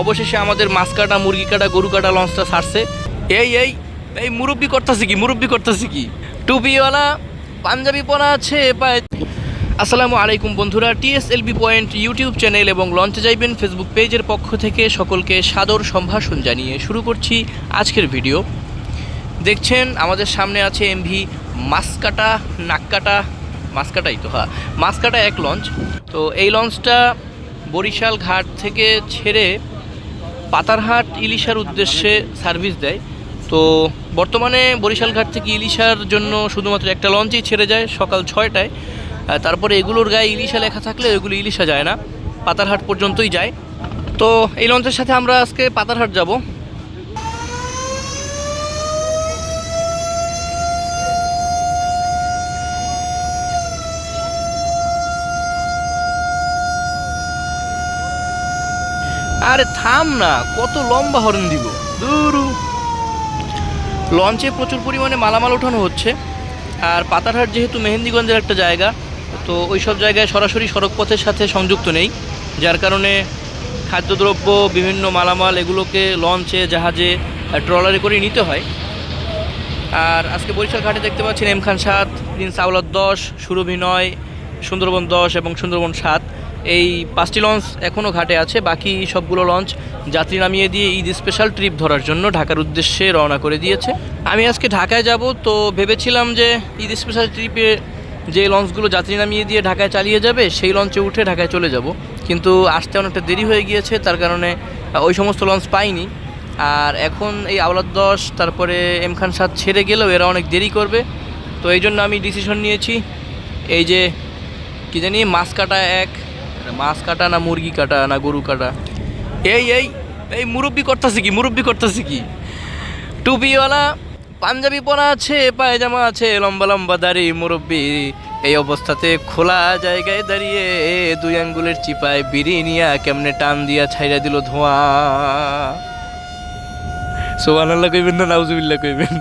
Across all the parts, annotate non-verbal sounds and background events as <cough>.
অবশেষে আমাদের মাছ কাটা, মুরগি কাটা, গরু কাটা, লঞ্চটা ছাড়ছে। এই এই এই মুরব্বি করতেছি কি? মুরব্বি করতেছি কি? টুপিওয়ালা পাঞ্জাবি পরা আছে আসসালামু আলাইকুম বন্ধুরা টিএসএলবি পয়েন্ট ইউটিউব চ্যানেল এবং লঞ্চে যাইবেন ফেসবুক পেজের পক্ষ থেকে সকলকে সাদর সম্ভাষণ জানিয়ে শুরু করছি আজকের ভিডিও। দেখছেন, আমাদের সামনে আছে এমভি মাসকাটা নাক্কাটা মাসকাটাই তো হ্যাঁ মাসকাটা এক লঞ্চ। তো এই লঞ্চটা বরিশাল ঘাট থেকে ছেড়ে পাতারহাট ইলিশার উদ্দেশ্যে সার্ভিস দেয়। তো বর্তমানে বরিশাল ঘাট থেকে ইলিশার জন্য শুধুমাত্র একটা লঞ্চই ছেড়ে যায় সকাল ছয়টায়। তারপরে এগুলোর গায়ে ইলিশা লেখা থাকলে এগুলো ইলিশা যায় না। পাতারহাট পর্যন্তই যায়। তো এই লঞ্চের সাথে আমরা আজকে পাতারহাট যাব। আরে থাম না, কত লম্বা হর্ন দিব। দূরু লঞ্চে প্রচুর পরিমাণে মালামাল ওঠানো হচ্ছে, আর পাতারহাট যেহেতু মেহেন্দিগঞ্জের একটা জায়গা, তো ওই সব জায়গায় সরাসরি সড়ক পথের সাথে সংযুক্ত নেই, যার কারণে খাদ্যদ্রব্য, বিভিন্ন মালামাল এগুলোকে লঞ্চে, জাহাজে ট্রলারে করে নিতে হয়। আর আজকে বরিশাল ঘাটে দেখতে পাচ্ছেন এম খান সাত, প্রিন্স আওলাদ দশ সুরভিনয় সুন্দরবন দশ এবং সুন্দরবন সাত। এই পাঁচটি লঞ্চ এখনও ঘাটে আছে, বাকি সবগুলো লঞ্চ যাত্রী নামিয়ে দিয়ে ঈদ স্পেশাল ট্রিপ ধরার জন্য ঢাকার উদ্দেশ্যে রওনা করে দিয়েছে। আমি আজকে ঢাকায় যাব, তো ভেবেছিলাম যে ঈদ স্পেশাল ট্রিপে যে লঞ্চগুলো যাত্রী নামিয়ে দিয়ে ঢাকায় চালিয়ে যাবে, সেই লঞ্চে উঠে ঢাকায় চলে যাব। কিন্তু আসতে অনেকটা দেরি হয়ে গিয়েছে, তার কারণে ওই সমস্ত লঞ্চ পাইনি। আর এখন এই আওলাদ দশ, তারপরে এম খান সাত ছেড়ে গেলেও এরা অনেক দেরি করবে। তো এই জন্য আমি ডিসিশন নিয়েছি, এই যে কি জানি মাছ কাটা এক মাছ কাটা না মুরগি কাটা না গরু কাটা? এই এই এই মুরব্বি করতেছে কি? মুরব্বি করতেছে কি? টুপিওয়ালা পাঞ্জাবি পরা আছে, পায়জামা আছে, লম্বা লম্বা দাড়ি, মুরব্বি। এই অবস্থাতে খোলা জায়গায় দাঁড়িয়ে দুই আঙ্গুলের চিপায় বিড়ি নিয়া কেমনে টান দিয়া ছাইরা দিল ধোঁয়া। সোহান আল্লাহ কইবেন না, নাউজুবিল্লাহ কইবেন।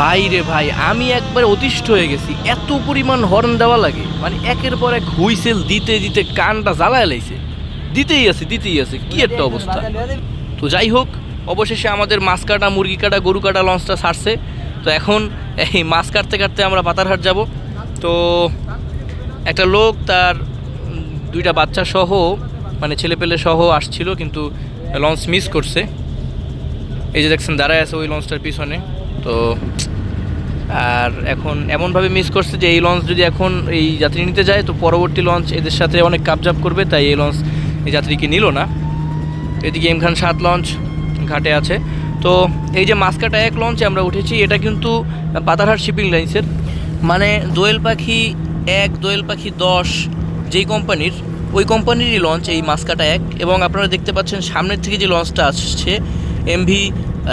ভাই রে ভাই, আমি একবার অতিষ্ঠ হয়ে গেছি। এত পরিমাণ হর্ন দেওয়া লাগে। মানে একের পর এক হুইসেল দিতে দিতে কানটা জ্বালায় লাইছে। দিতেই আছে দিতেই আছে। কি একটা অবস্থা। তো যাই হোক, অবশেষে আমাদের মাছ কাটা, মুরগি কাটা, গরু কাটা লঞ্চটা ছাড়ছে তো এখন এই মাছ কাটতে কাটতে আমরা পাতারহাট যাব। তো একটা লোক তার দুইটা বাচ্চা সহ মানে ছেলেপেলে সহ আসছিল, কিন্তু লঞ্চ মিস করছে। এই যে দেখছেন, দাঁড়ায় আছে ওই লঞ্চটার পিছনে। তো, আর এখন এমনভাবে মিস করছে যে এই লঞ্চ যদি এখন এই যাত্রী নিতে যায়, তো পরবর্তী লঞ্চ এদের সাথে অনেক কাপজাপ করবে, তাই এই লঞ্চ এই যাত্রীকে নিল না। এদিকে এম খান সাত লঞ্চ ঘাটে আছে। তো এই যে মাস্কাটা এক লঞ্চে আমরা উঠেছি, এটা কিন্তু পাতারহাট শিপিং লাইন্সের মানে দোয়েল পাখি এক, দোয়েল পাখি দশ, যেই কোম্পানির ওই কোম্পানিরই লঞ্চ এই মাস্কাটা এক এবং আপনারা দেখতে পাচ্ছেন সামনের থেকে যে লঞ্চটা আসছে এমভি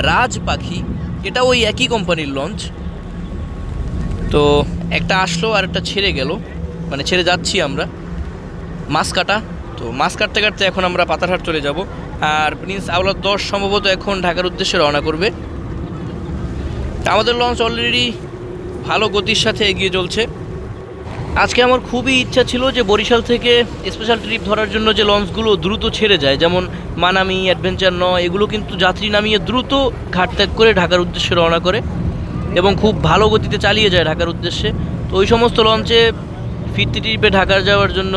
রাজ পাখি এটা ওই একই কোম্পানির লঞ্চ তো একটা আসলো আর একটা ছেড়ে গেল। মানে ছেড়ে যাচ্ছি আমরা। মাছ কাটা। তো মাছ কাটতে কাটতে এখন আমরা পাতারহাট চলে যাব। আর প্রিন্স আওলার দশ সম্ভবত এখন ঢাকার উদ্দেশ্যে রওনা করবে। আমাদের লঞ্চ অলরেডি ভালো গতির সাথে এগিয়ে চলছে। আজকে আমার খুবই ইচ্ছা ছিল যে বরিশাল থেকে স্পেশাল ট্রিপ ধরার জন্য যে লঞ্চগুলো দ্রুত ছেড়ে যায়, যেমন মানামি অ্যাডভেঞ্চার ন এগুলো কিন্তু যাত্রী নামিয়ে দ্রুত ঘাট ত্যাগ করে ঢাকার উদ্দেশ্যে রওনা করে এবং খুব ভালো গতিতে চালিয়ে যায় ঢাকার উদ্দেশ্যে। তো ওই সমস্ত লঞ্চে ফিরতি ট্রিপে ঢাকার যাওয়ার জন্য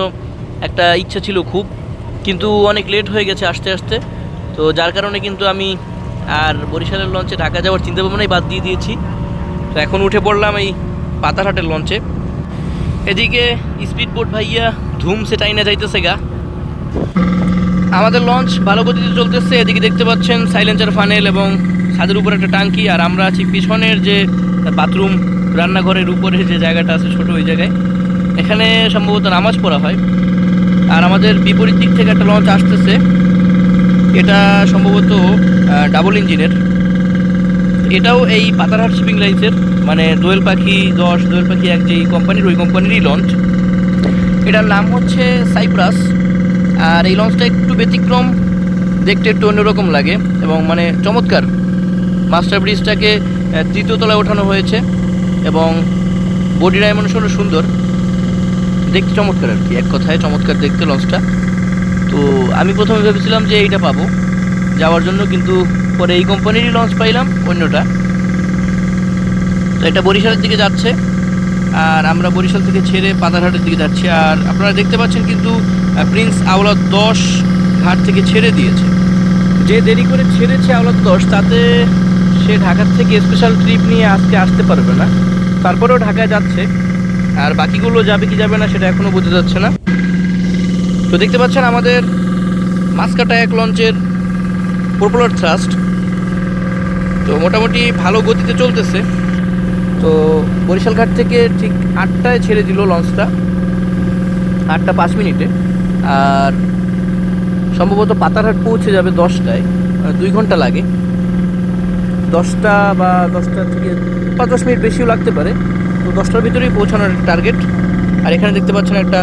একটা ইচ্ছা ছিল খুব, কিন্তু অনেক লেট হয়ে গেছে আসতে আসতে। তো যার কারণে কিন্তু আমি আর বরিশালের লঞ্চে ঢাকা যাওয়ার চিন্তা ভাবনাই বাদ দিয়ে দিয়েছি। তো এখন উঠে পড়লাম এই পাতারহাটের লঞ্চে এদিকে স্পিড বোট ভাইয়া ধুম সে টাইনা যাইতেছে গা। আমাদের লঞ্চ ভালো গতিতে চলতেছে, এদিকে দেখতে পাচ্ছেন সাইলেন্সার ফানেল এবং ছাদের উপর একটা টাঙ্কি আর আমরা আছি পিছনের যে বাথরুম রান্নাঘরের উপরে যে জায়গাটা আছে ছোট ওই জায়গায়। এখানে সম্ভবত নামাজ পড়া হয়। আর আমাদের বিপরীত দিক থেকে একটা লঞ্চ আসতেছে। এটা সম্ভবত ডাবল ইঞ্জিনের এটাও এই পাতারহাট শিপিং লাইন্সের মানে দোয়েল পাখি দশ দোয়েল পাখি এক যেই কোম্পানির ওই কোম্পানিরই লঞ্চ এটার নাম হচ্ছে সাইপ্রাস আর এই লঞ্চটা একটু ব্যতিক্রম, দেখতে একটু অন্যরকম লাগে এবং মানে চমৎকার। মাস্টার ব্রিজটাকে তৃতীয় তলায় ওঠানো হয়েছে এবং বডি ডাইমেনশনও সুন্দর। দেখতে চমৎকার আর কি, এক কথায় চমৎকার দেখতে লঞ্চটা তো আমি প্রথমে ভেবেছিলাম যে এইটা পাবো। যাওয়ার জন্য কিন্তু পরে এই কোম্পানিরই লঞ্চ পাইলাম, অন্যটা। তো এটা বরিশালের দিকে যাচ্ছে, আর আমরা বরিশাল থেকে ছেড়ে পাতারহাটের দিকে যাচ্ছি। আর আপনারা দেখতে পাচ্ছেন কিন্তু প্রিন্স আওলাদ দশ ঘাট থেকে ছেড়ে দিয়েছে। যে দেরি করে ছেড়েছে আওলাদ দশ, তাতে সে ঢাকার থেকে স্পেশাল ট্রিপ নিয়ে আজকে আসতে পারবে না। তারপরেও ঢাকায় যাচ্ছে, আর বাকিগুলো যাবে কি যাবে না সেটা এখনও বোঝা যাচ্ছে না। তো দেখতে পাচ্ছেন আমাদের মাসকাটা এক লঞ্চের পপুলার থ্রাস্ট তো মোটামুটি ভালো গতিতে চলতেছে। তো বরিশাল ঘাট থেকে ঠিক আটটায় ছেড়ে দিল লঞ্চটা। আটটা পাঁচ মিনিটে। আর সম্ভবত পাতারহাট পৌঁছে যাবে দশটায়। দুই ঘণ্টা লাগে। দশটা বা দশটা থেকে পাঁচ দশ মিনিট বেশিও লাগতে পারে। তো দশটার ভিতরেই পৌঁছানোর টার্গেট আর এখানে দেখতে পাচ্ছেন একটা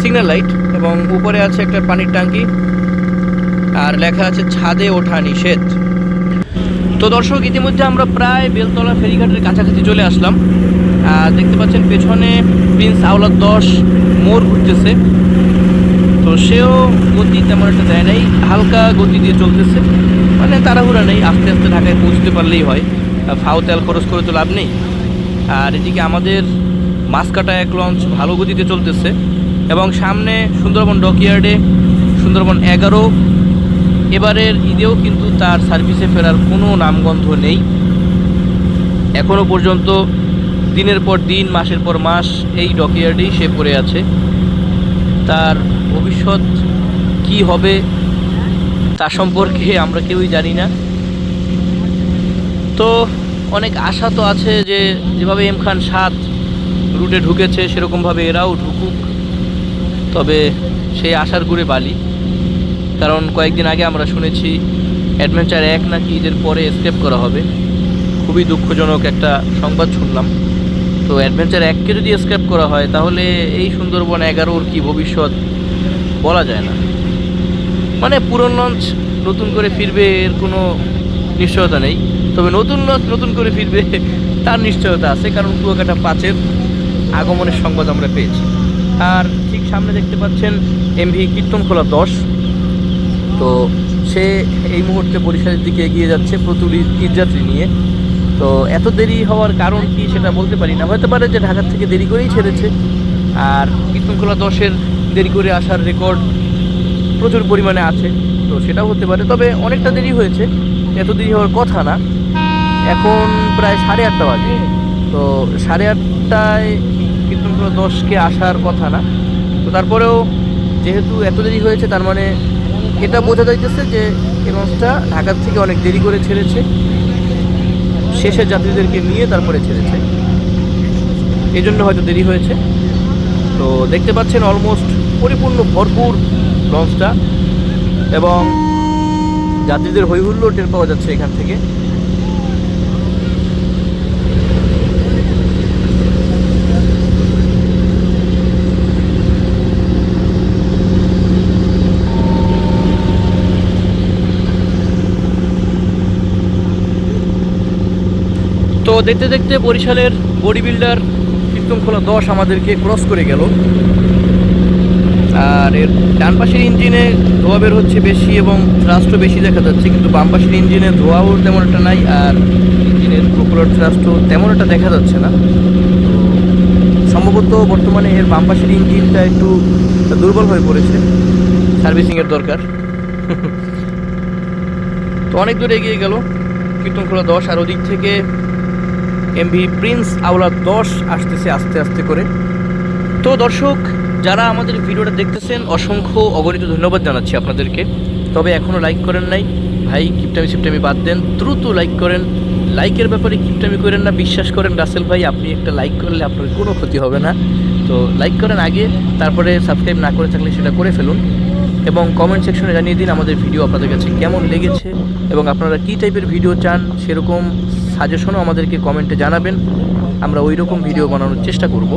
সিগন্যাল লাইট এবং উপরে আছে একটা পানির ট্যাঙ্কি। আর লেখা আছে ছাদে ওঠা নিষেধ। তো দর্শক, ইতিমধ্যে আমরা প্রায় বেলতলা ফেরিঘাটের কাছাকাছি চলে আসলাম। দেখতে পাচ্ছেন পেছনে প্রিন্স আওলাদ দশ মোর ঘুরতেছে। তো সেও গতি তেমন একটা দেয় নাই, হালকা গতি দিয়ে চলতেছে। মানে তাড়াহুড়া নেই, আস্তে আস্তে ঢাকায় পৌঁছতে পারলেই হয়। ফাও তেল খরচ করে তো লাভ নেই। আর এদিকে আমাদের মাসকাটা এক লঞ্চ ভালো গতিতে চলতেছে। এবং সামনে সুন্দরবন ডকইয়ার্ডে সুন্দরবন এগারো এবারের ঈদেও কিন্তু তার সার্ভিসে ফেরার কোনো নামগন্ধ নেই। এখনও পর্যন্ত দিনের পর দিন, মাসের পর মাস এই ডকইয়ার্ডেই সে পড়ে আছে। তার ভবিষ্যৎ কি হবে তা সম্পর্কে আমরা কেউই জানি না। তো অনেক আশা তো আছে যে যেভাবে এম খান সাত রুটে ঢুকেছে, সেরকমভাবে এরাও ঢুকুক। তবে সেই আশার গুড়ে বালি। কারণ কয়েকদিন আগে আমরা শুনেছি অ্যাডভেঞ্চার এক নাকি ঈদের পরে স্কেপ করা হবে। খুবই দুঃখজনক একটা সংবাদ শুনলাম। তো অ্যাডভেঞ্চার এককে যদি স্কেপ করা হয়, তাহলে এই সুন্দরবন এগারোর কি ভবিষ্যৎ বলা যায় না। মানে পুরনো লঞ্চ নতুন করে ফিরবে এর কোনো নিশ্চয়তা নেই। তবে নতুন লঞ্চ নতুন করে ফিরবে <laughs> তার নিশ্চয়তা আছে, কারণ কুয়াকাটা পাঁচের আগমনের সংবাদ আমরা পেয়েছি। আর ঠিক সামনে দেখতে পাচ্ছেন এমভি কীর্তনখোলা দশ। তো সে এই মুহূর্তে বরিশালের দিকে এগিয়ে যাচ্ছে প্রচুর ঈদযাত্রী নিয়ে। তো এত দেরি হওয়ার কারণ কি সেটা বলতে পারি না। হতে পারে যে ঢাকার থেকে দেরি করেই ছেড়েছে। আর কীর্তনখোলা দশের দেরি করে আসার রেকর্ড প্রচুর পরিমাণে আছে, তো সেটাও হতে পারে। তবে অনেকটা দেরি হয়েছে, এত দেরি হওয়ার কথা না। এখন প্রায় সাড়ে আটটা বাজে। তো সাড়ে আটটায় কীর্তনখোলা দশকে আসার কথা না। তো তারপরেও যেহেতু এত দেরি হয়েছে, তার মানে এটা বোঝা যাইতেছে যে এই লঞ্চটা ঢাকার থেকে অনেক দেরি করে ছেড়েছে। শেষের যাত্রীদেরকে নিয়ে তারপরে ছেড়েছে। এই জন্য হয়তো দেরি হয়েছে। তো দেখতে পাচ্ছেন অলমোস্ট পরিপূর্ণ ভরপুর লঞ্চটা এবং যাত্রীদের হৈহুল্য টের পাওয়া যাচ্ছে এখান থেকে। দেখতে দেখতে বরিশালের বডি বিল্ডার কীর্তনখোলা দশ আমাদেরকে ক্রস করে গেল। আর এর ডান পাশের ইঞ্জিনে ধোয়া বের হচ্ছে বেশি এবং থ্রাস্টও বেশি দেখা যাচ্ছে, কিন্তু বাম পাশের ইঞ্জিনে ধোয়াও তেমন একটা নাই আর ইঞ্জিনের প্রকুলার থ্রাস্টও তেমন একটা দেখা যাচ্ছে না। সম্ভবত বর্তমানে এর বাম পাশের ইঞ্জিনটা একটু দুর্বল হয়ে পড়েছে সার্ভিসিংয়ের দরকার। <laughs> তো অনেক দূরে এগিয়ে গেল কীর্তনখোলা দশ আর ওদিক থেকে এমভি প্রিন্স আওলা দশ আসতেছে আস্তে আস্তে করে। তো দর্শক, যারা আমাদের ভিডিওটা দেখতেছেন, অসংখ্য অগণিত ধন্যবাদ জানাচ্ছি আপনাদেরকে। তবে এখনও লাইক করেন নাই। ভাই কিপটামি সিপটামি বাদ দেন। দ্রুত লাইক করেন। লাইকের ব্যাপারে কিপটামি করেন না। বিশ্বাস করেন, রাসেল ভাই, আপনি একটা লাইক করলে আপনার কোনো ক্ষতি হবে না। তো লাইক করেন আগে, তারপরে সাবস্ক্রাইব না করে থাকলে সেটা করে ফেলুন। এবং কমেন্ট সেকশনে জানিয়ে দিন আমাদের ভিডিও আপনাদের কাছে কেমন লেগেছে এবং আপনারা কী টাইপের ভিডিও চান, সেরকম সাজেশনও আমাদেরকে কমেন্টে জানাবেন। আমরা ওই রকম ভিডিও বানানোর চেষ্টা করব।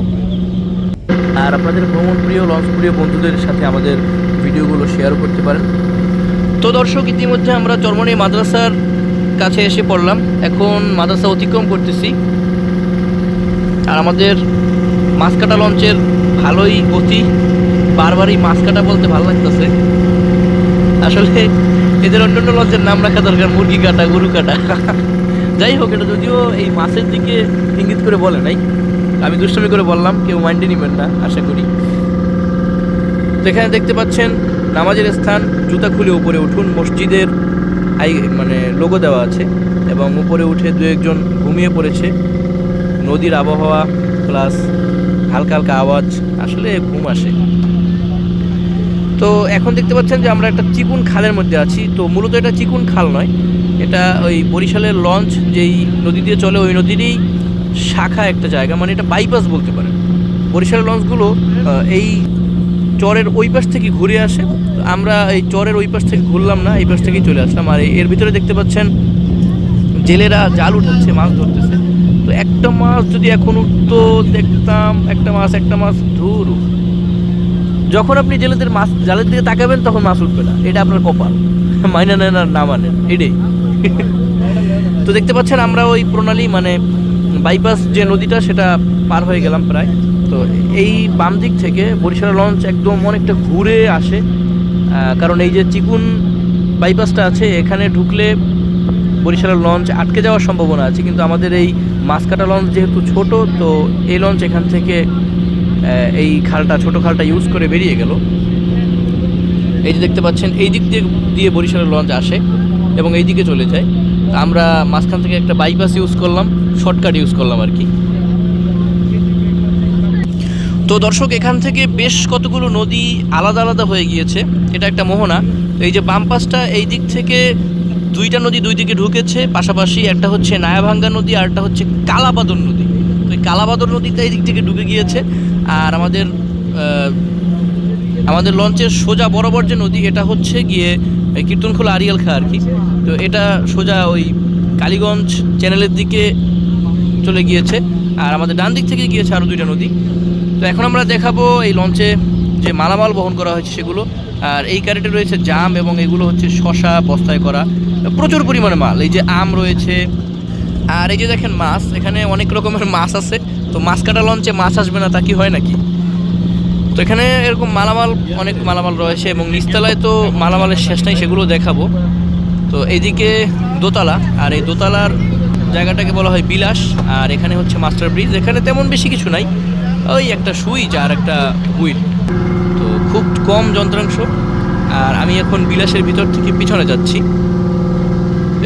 আর আপনাদের ভ্রমণ প্রিয়, লঞ্চ প্রিয় বন্ধুদের সাথে আমাদের ভিডিওগুলো শেয়ার করতে পারেন। তো দর্শক, ইতিমধ্যে আমরা চরমনি মাদ্রাসার কাছে এসে পড়লাম। এখন মাদ্রাসা অতিক্রম করতেছি। আর আমাদের মাছ কাটা লঞ্চের ভালোই গতি, বারবারই মাছ কাটা বলতে ভালো লাগতেছে। আসলে এদের অন্য অন্য লঞ্চের নাম রাখা দরকার, মুরগি কাটা, গরু কাটা। যাই হোক এটা যদিও এই মাছের দিকে ইঙ্গিত করে বলে নাই। আমি দুষ্টমি করে বললাম, কেউ মাইন্ডে নেবেন না, আশা করি। তো এখানে দেখতে পাচ্ছেন, নামাজের স্থান, জুতা খুলে উপরে উঠুন, মসজিদের আই মানে লোগো দেওয়া আছে, এবং উপরে উঠে দু একজন ঘুমিয়ে পড়েছে। নদীর আবহাওয়া প্লাস হালকা হালকা আওয়াজ, আসলে ঘুম আসে। তো এখন দেখতে পাচ্ছেন যে আমরা একটা চিকুন খালের মধ্যে আছি। তো মূলত এটা চিকুন খাল নয়, এটা ওই বরিশালের লঞ্চ যেই নদী দিয়ে চলে, ওই নদীরই শাখা একটা জায়গা মানে এটা বাইপাস বলতে পারেন। বরিশালের লঞ্চগুলো এই চরের ওই পাশ থেকে ঘুরে আসে। আমরা এই চরের ওই পাশ থেকে ঘুরলাম না, এই পাশ থেকেই চলে আসলাম। আর এর ভিতরে দেখতে পাচ্ছেন, জেলেরা জাল উঠাচ্ছে, মাছ ধরতেছে। তো একটা মাছ যদি এখন উঠতো, দেখতাম একটা মাছ একটা মাছ ধুর। যখন আপনি জেলেদের মাছ জালের দিকে তাকাবেন, তখন মাছ উঠবে না এটা আপনার কপাল। মাইনা নেন আর না মানেন এটাই। তো দেখতে পাচ্ছেন, আমরা ওই প্রণালী মানে বাইপাস যে নদীটা, সেটা পার হয়ে গেলাম প্রায়। তো এই বাম দিক থেকে বরিশাল লঞ্চ একদম অনেকটা ঘুরে আসে। কারণ এই যে চিকুন বাইপাসটা আছে, এখানে ঢুকলে বরিশালের লঞ্চ আটকে যাওয়ার সম্ভাবনা আছে। কিন্তু আমাদের এই মাছকাটা লঞ্চ যেহেতু ছোট, তো এই লঞ্চ এখান থেকে এই খালটা, ছোট খালটা ইউজ করে বেরিয়ে গেল। এই যে দেখতে পাচ্ছেন, এই দিক দিয়ে দিয়ে বরিশালের লঞ্চ আসে এবং এই দিকে চলে যায়। আমরা মাঝখান থেকে একটা বাইপাস ইউজ করলাম শর্টকাট ইউজ করলাম আর কি। তো দর্শক, এখান থেকে বেশ কতগুলো নদী আলাদা আলাদা হয়ে গিয়েছে, এটা একটা মোহনা। এই যে বাম পাশটা, এই দিক থেকে দুইটা নদী দুই দিকে ঢুকেছে, পাশাপাশি একটা হচ্ছে নায়াভাঙ্গা নদী আর একটা হচ্ছে কালাবাদর নদী। তো এই কালাবাদর নদীটা এই দিক থেকে ঢুকে গিয়েছে। আর আমাদের আমাদের লঞ্চের সোজা বরাবর যে নদী, এটা হচ্ছে গিয়ে কীর্তনখোলা আরিয়াল খা আর কি। তো এটা সোজা ওই কালীগঞ্জ চ্যানেলের দিকে চলে গিয়েছে, আর আমাদের ডান দিক থেকে গিয়েছে আরও দুইটা নদী। তো এখন আমরা দেখাবো এই লঞ্চে যে মালামাল বহন করা হয়েছে সেগুলো, আর এই ক্যারেটে রয়েছে জাম এবং এগুলো হচ্ছে শশা বস্তায় করা। প্রচুর পরিমাণে মাল, এই যে আম রয়েছে, আর এই যে দেখেন মাছ, এখানে অনেক রকমের মাছ আছে। তো মাছ কাটা লঞ্চে মাছ আসবে না, তা কি হয় নাকি? তো এখানে এরকম মালামাল, অনেক মালামাল রয়েছে এবং নিচতলায় তো মালামালের শেষ নাই সেগুলো দেখাবো। তো এইদিকে দোতলা, আর এই দোতলার জায়গাটাকে বলা হয় বিলাস, আর এখানে হচ্ছে মাস্টার ব্রিজ। এখানে তেমন বেশি কিছু নাই, ওই একটা সুইচ আর একটা হুইল। তো খুব কম যন্ত্রাংশ, আর আমি এখন বিলাসের ভিতর থেকে পিছনে যাচ্ছি।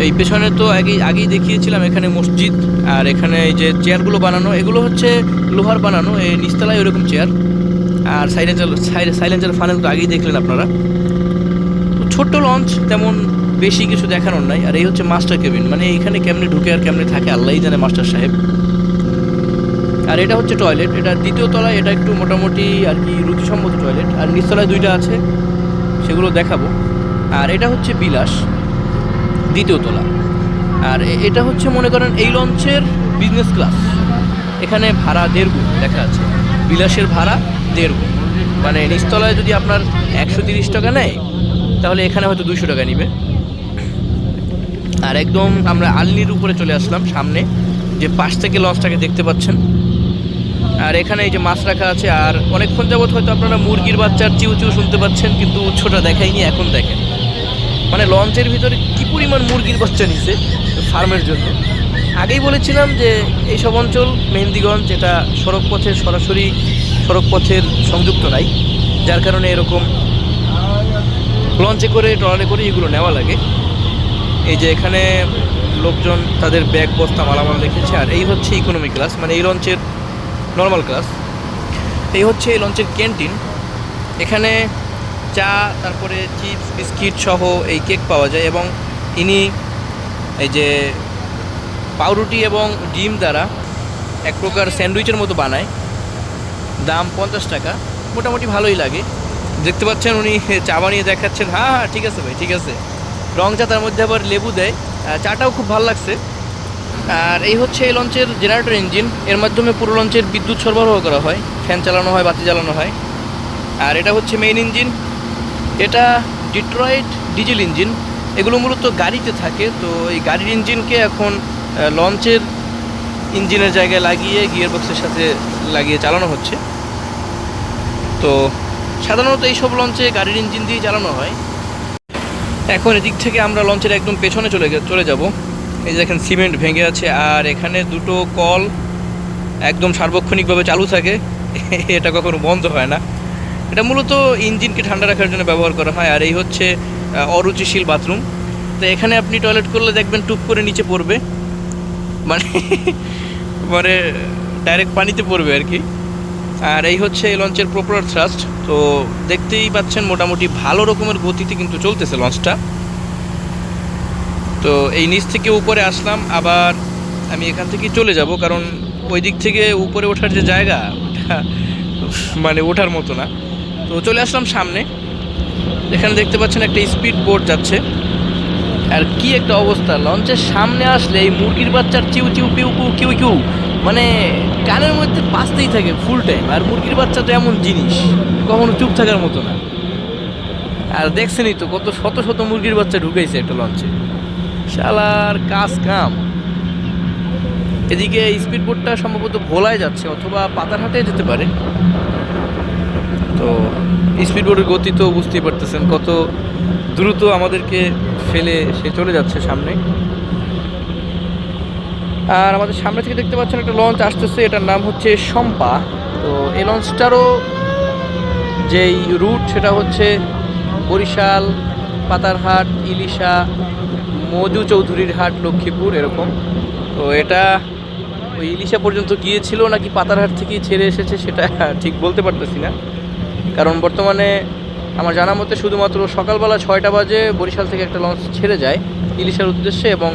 এই পেছনে তো আগেই আগেই দেখিয়েছিলাম এখানে মসজিদ আর এখানে এই যে চেয়ারগুলো বানানো, এগুলো হচ্ছে লোহার বানানো, এই নিচতলায় ওরকম চেয়ার। আর সাইলেন্সার সাইলেন্সার ফানেল তো আগেই দেখলেন আপনারা। ছোট্ট লঞ্চ তেমন বেশি কিছু দেখানোর নাই। আর এই হচ্ছে মাস্টার কেবিন মানে এখানে কেমনে ঢুকে আর কেমনে থাকে, আল্লাহই জানে মাস্টার সাহেব। আর এটা হচ্ছে টয়লেট এটা দ্বিতীয় তলায়, এটা একটু মোটামুটি আর কি রুচিসম্মত টয়লেট আর নিচতলায় দুইটা আছে, সেগুলো দেখাবো। আর এটা হচ্ছে বিলাস। দ্বিতীয় তলা। আর এটা হচ্ছে, মনে করেন, এই লঞ্চের বিজনেস ক্লাস এখানে ভাড়া দেড় গুণ লেখা আছে। বিলাসের ভাড়া দেড় গুণ। মানে নিচতলায় যদি আপনার একশো তিরিশ টাকা নেয়, তাহলে এখানে হয়তো দুশো টাকা নিবে। আর একদম আমরা আলনির উপরে চলে আসলাম, সামনে। যে পাশ থেকে লঞ্চটাকে দেখতে পাচ্ছেন। আর এখানে এই যে মাছ রাখা আছে, আর অনেকক্ষণ যাবত হয়তো আপনারা মুরগির বাচ্চার চিউ চিউ শুনতে পাচ্ছেন, কিন্তু উৎসটা দেখাইনি এখন দেখেন। মানে লঞ্চের ভিতরে কি পরিমাণ মুরগির বাচ্চা নিছে ফার্মের জন্য? আগেই বলেছিলাম যে এইসব অঞ্চল, মেহেন্দিগঞ্জ, এটা সড়ক পথের সরাসরি সড়ক পথের সংযুক্ত নাই যার কারণে এরকম লঞ্চে করে, ট্রলারে করে এগুলো নেওয়া লাগে। এই যে এখানে লোকজন তাদের ব্যাগ, বস্তা, মালামাল রেখেছে, আর এই হচ্ছে ইকোনমি ক্লাস মানে এই লঞ্চের নর্মাল ক্লাস এই হচ্ছে এই লঞ্চের ক্যান্টিন এখানে চা, তারপরে চিপস, বিস্কিট সহ এই কেক পাওয়া যায় এবং ইনি এই যে পাউরুটি এবং ডিম দ্বারা এক প্রকার স্যান্ডউইচের মতো বানায়। দাম পঞ্চাশ টাকা, মোটামুটি ভালোই লাগে। দেখতে পাচ্ছেন উনি চা বানিয়ে দেখাচ্ছেন। হ্যাঁ হ্যাঁ ঠিক আছে ভাই, ঠিক আছে। রং চা তার মধ্যে আবার লেবু দেয়। চাটাও খুব ভালো লাগছে। আর এই হচ্ছে এই লঞ্চের জেনারেটর ইঞ্জিন। এর মাধ্যমে পুরো লঞ্চের বিদ্যুৎ সরবরাহ করা হয়। ফ্যান চালানো হয়, বাতি জ্বালানো হয়। আর এটা হচ্ছে মেইন ইঞ্জিন। এটা ডিট্রয়েট ডিজেল ইঞ্জিন এগুলো মূলত গাড়িতে থাকে, তো এই গাড়ির ইঞ্জিনকে এখন লঞ্চের ইঞ্জিনের জায়গায় লাগিয়ে গিয়ার বক্সের সাথে লাগিয়ে চালানো হচ্ছে। তো সাধারণত এইসব লঞ্চে গাড়ির ইঞ্জিন দিয়ে চালানো হয়। এখন এদিক থেকে আমরা লঞ্চের একদম পেছনে চলে চলে যাব। এই যে দেখেন সিমেন্ট ভেঙে আছে, আর এখানে দুটো কল একদম সার্বক্ষণিকভাবে চালু থাকে। <laughs> এটা কখনো বন্ধ হয় না। এটা মূলত ইঞ্জিনকে ঠান্ডা রাখার জন্য ব্যবহার করা হয়, আর এই হচ্ছে অরুচিশীল বাথরুম। তো এখানে আপনি টয়লেট করলে দেখবেন টুপ করে নিচে পড়বে। মানে মানে ডাইরেক্ট পানিতে পড়বে আর কি। আর এই হচ্ছে এই লঞ্চের প্রপার থ্রাস্ট তো দেখতেই পাচ্ছেন মোটামুটি ভালো রকমের গতিতে কিন্তু চলতেছে লঞ্চটা। তো এই নিচ থেকে উপরে আসলাম, আবার আমি এখান থেকে চলে যাব, কারণ ওই দিক থেকে উপরে ওঠার যে জায়গা, ওটা মানে ওঠার মতো না। তো চলে আসলাম সামনে। এখানে দেখতে পাচ্ছেন একটা স্পিড বোট যাচ্ছে। আর কি একটা অবস্থা, লঞ্চের সামনে আসলে এই মুরগির বাচ্চার চিউ চিউ পিউ পিউ কিউ কিউ মানে কানের মধ্যে বাঁচতেই থাকে ফুল টাইম আর মুরগির বাচ্চা তো এমন জিনিস, কখনো চুপ থাকার মতো না। আর দেখছেনই তো কত শত শত মুরগির বাচ্চা ঢুকেছে একটা লঞ্চে। শালার কাজ কাম। এদিকে স্পিড বোটটা সম্ভবত ভোলায় যাচ্ছে অথবা পাতারহাটে যেতে পারে। তো স্পিড বোটের গতি তো বুঝতেই পারতেছেন, কত দ্রুত আমাদেরকে ফেলে সে চলে যাচ্ছে সামনে। আর আমাদের সামনে থেকে দেখতে পাচ্ছেন একটা লঞ্চ আসতেছে, এটার নাম হচ্ছে শম্পা। তো এই লঞ্চটারও যেই রুট সেটা হচ্ছে বরিশাল, পাতারহাট, ইলিশা মজু চৌধুরীর হাট, লক্ষ্মীপুর, এরকম। তো এটা ওই ইলিশা পর্যন্ত গিয়েছিল, নাকি পাতারহাট থেকেই ছেড়ে এসেছে, সেটা ঠিক বলতে পারতেছি না। কারণ বর্তমানে আমার জানা মতে শুধুমাত্র সকালবেলা ছয়টা বাজে বরিশাল থেকে একটা লঞ্চ ছেড়ে যায় ইলিশার উদ্দেশ্যে এবং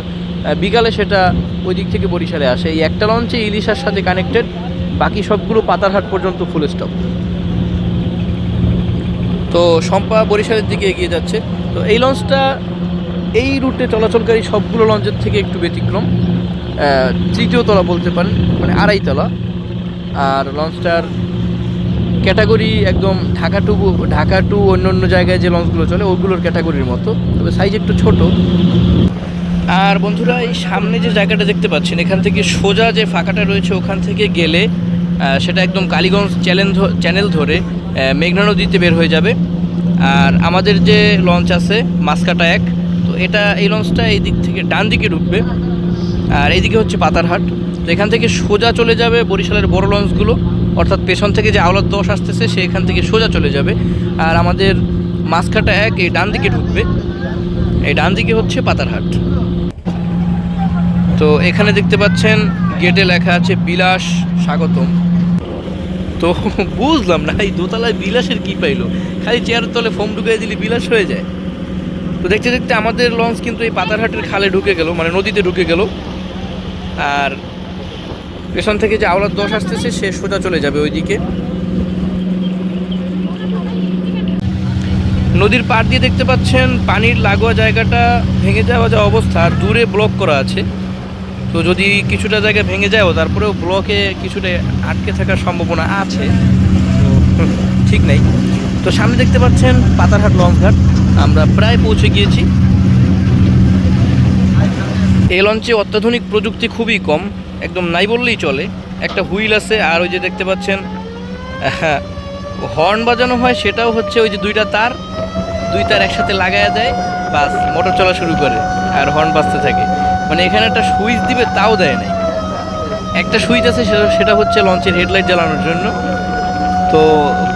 বিকালে সেটা ওই দিক থেকে বরিশালে আসে। এই একটা লঞ্চে ইলিশার সাথে কানেক্টেড বাকি সবগুলো পাতারহাট পর্যন্ত ফুল স্টপ তো শম্পা বরিশালের দিকে এগিয়ে যাচ্ছে। তো এই লঞ্চটা এই রুটে চলাচলকারী সবগুলো লঞ্চের থেকে একটু ব্যতিক্রম। তৃতীয় তলা বলতে পারেন মানে আড়াই তলা। আর লঞ্চটার ক্যাটাগরি একদম ঢাকা টু ঢাকা টু অন্য অন্য জায়গায় যে লঞ্চগুলো চলে, ওগুলোর ক্যাটাগরির মতো। তবে সাইজ একটু ছোট। আর বন্ধুরা, এই সামনে যে জায়গাটা দেখতে পাচ্ছেন, এখান থেকে সোজা যে ফাঁকাটা রয়েছে, ওখান থেকে গেলে সেটা একদম কালীগঞ্জ চ্যানেল চ্যানেল ধরে মেঘনা নদীতে বের হয়ে যাবে। আর আমাদের যে লঞ্চ আছে, মাসকাটা এক, তো এটা, এই লঞ্চটা এই দিক থেকে ডান দিকে ঢুকবে। আর এইদিকে হচ্ছে পাতারহাট। তো এখান থেকে সোজা চলে যাবে বরিশালের বড় লঞ্চগুলো অর্থাৎ পেছন থেকে যে আওলাদ দশ আসতেছে, সে এখান থেকে সোজা চলে যাবে। আর আমাদের মাসকাটা এক, এই ডান দিকে ঢুকবে। এই ডান দিকে হচ্ছে পাতারহাট। তো এখানে দেখতে পাচ্ছেন, গেটে লেখা আছে বিলাস, স্বাগতম। তো <laughs> বুঝলাম না, এই দোতলায় বিলাসের কি পাইলো? খালি চেয়ারের তলে ফোম ঢুকিয়ে দিলে বিলাস হয়ে যায়। তো দেখতে দেখতে আমাদের লঞ্চ কিন্তু এই পাতারহাটের খালে ঢুকে গেল মানে নদীতে ঢুকে গেল। আর পেছন থেকে যে আওলাদ দশ আসতেছে, সে সোজা চলে যাবে ওইদিকে। নদীর পাড় দিয়ে দেখতে পাচ্ছেন, পানির লাগোয়া জায়গাটা ভেঙে যাওয়া যা অবস্থা দূরে ব্লক করা আছে। তো যদি কিছুটা জায়গা ভেঙে যায়ও তারপরেও ব্লকে কিছুটা আটকে থাকার সম্ভাবনা আছে। তো <laughs> ঠিক নেই। তো সামনে দেখতে পাচ্ছেন পাতারহাট লঞ্চঘাট। আমরা প্রায় পৌঁছে গিয়েছি। এই লঞ্চে অত্যাধুনিক প্রযুক্তি খুবই কম। একদম নাই বললেই চলে। একটা হুইল আছে আর ওই যে দেখতে পাচ্ছেন হর্ন বাজানো হয় সেটাও হচ্ছে ওই যে দুইটা তার, দুই তার একসাথে লাগায়া দেয়, বাস মোটর চলা শুরু করে আর হর্ন বাজতে থাকে। মানে এখানে একটা সুইচ দিবে তাও দেয় নাই। একটা সুইচ আছে সেটা সেটা হচ্ছে লঞ্চের হেডলাইট জ্বালানোর জন্য। তো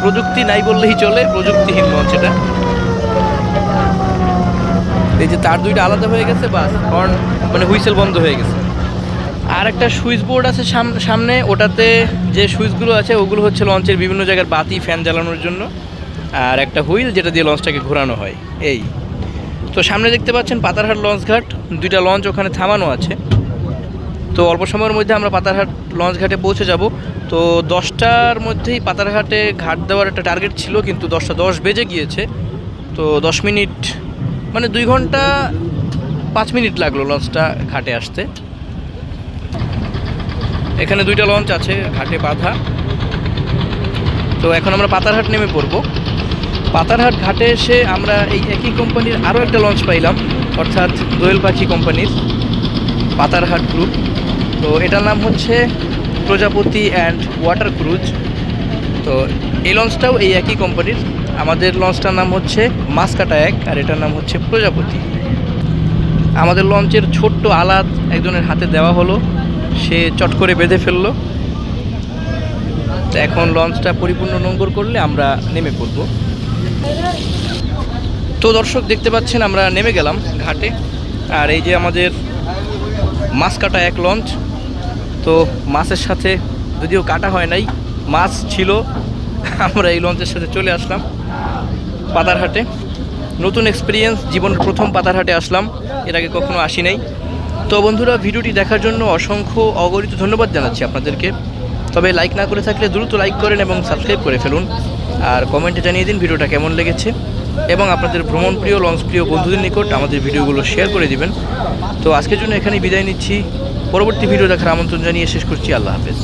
প্রযুক্তি নাই বললেই চলে, প্রযুক্তিহীন লঞ্চ এটা। এই যে তার দুইটা আলাদা হয়ে গেছে, বাস হর্ন মানে হুইসেল বন্ধ হয়ে গেছে। আর একটা সুইচ বোর্ড আছে সাম- সামনে, ওটাতে যে সুইচগুলো আছে, ওগুলো হচ্ছে লঞ্চের বিভিন্ন জায়গার বাতি ফ্যান জ্বালানোর জন্য। আর একটা হুইল যেটা দিয়ে লঞ্চটাকে ঘোরানো হয়। এই। তো সামনে দেখতে পাচ্ছেন পাতারহাট লঞ্চ ঘাট। দুইটা লঞ্চ ওখানে থামানো আছে। তো অল্প সময়ের মধ্যে আমরা পাতারহাট লঞ্চ ঘাটে পৌঁছে যাব। তো দশটার মধ্যেই পাতারহাটে ঘাট দেওয়ার একটা টার্গেট ছিল, কিন্তু দশটা দশ বেজে গিয়েছে। তো দশ মিনিট মানে দুই ঘণ্টা পাঁচ মিনিট লাগল লঞ্চটা ঘাটে আসতে। এখানে দুইটা লঞ্চ আছে, ঘাটে বাঁধা তো এখন আমরা পাতারহাট নেমে পড়ব। পাতারহাট ঘাটে এসে আমরা এই একই কোম্পানির আরও একটা লঞ্চ পাইলাম, অর্থাৎ দোয়েল পাখি কোম্পানির পাতারহাট গ্রুপ তো এটার নাম হচ্ছে প্রজাপতি অ্যান্ড ওয়াটার ক্রুজ তো এই লঞ্চটাও এই একই কোম্পানির আমাদের লঞ্চটার নাম হচ্ছে মাসকাটা এক, আর এটার নাম হচ্ছে প্রজাপতি। আমাদের লঞ্চের ছোট্ট আলাদ একজনের হাতে দেওয়া হলো। সে চট করে বেঁধে ফেলল। এখন লঞ্চটা পরিপূর্ণ নোঙ্গর করলে আমরা নেমে পড়ব। তো দর্শক, দেখতে পাচ্ছেন আমরা নেমে গেলাম ঘাটে। আর এই যে আমাদের মাছ কাটা এক লঞ্চ, তো মাছের সাথে যদিও কাটা হয় নাই, মাছ ছিল, আমরা এই লঞ্চের সাথে চলে আসলাম পাতারহাটে। নতুন এক্সপিরিয়েন্স জীবনের প্রথম পাতারহাটে আসলাম, এর আগে কখনো আসি নাই। তো বন্ধুরা, ভিডিওটি দেখার জন্য অসংখ্য অগণিত ধন্যবাদ জানাচ্ছি আপনাদেরকে। তবে লাইক না করে থাকলে দ্রুত লাইক করেন এবং সাবস্ক্রাইব করে ফেলুন। আর কমেন্টে জানিয়ে দিন ভিডিওটা কেমন লেগেছে। এবং আপনাদের ভ্রমণপ্রিয় লঞ্চ প্রিয় বন্ধুদের নিকট আমাদের ভিডিওগুলো শেয়ার করে দিবেন। তো আজকের জন্য এখানে বিদায় নিচ্ছি। পরবর্তী ভিডিও দেখার আমন্ত্রণ জানিয়ে শেষ করছি। আল্লাহ হাফেজ।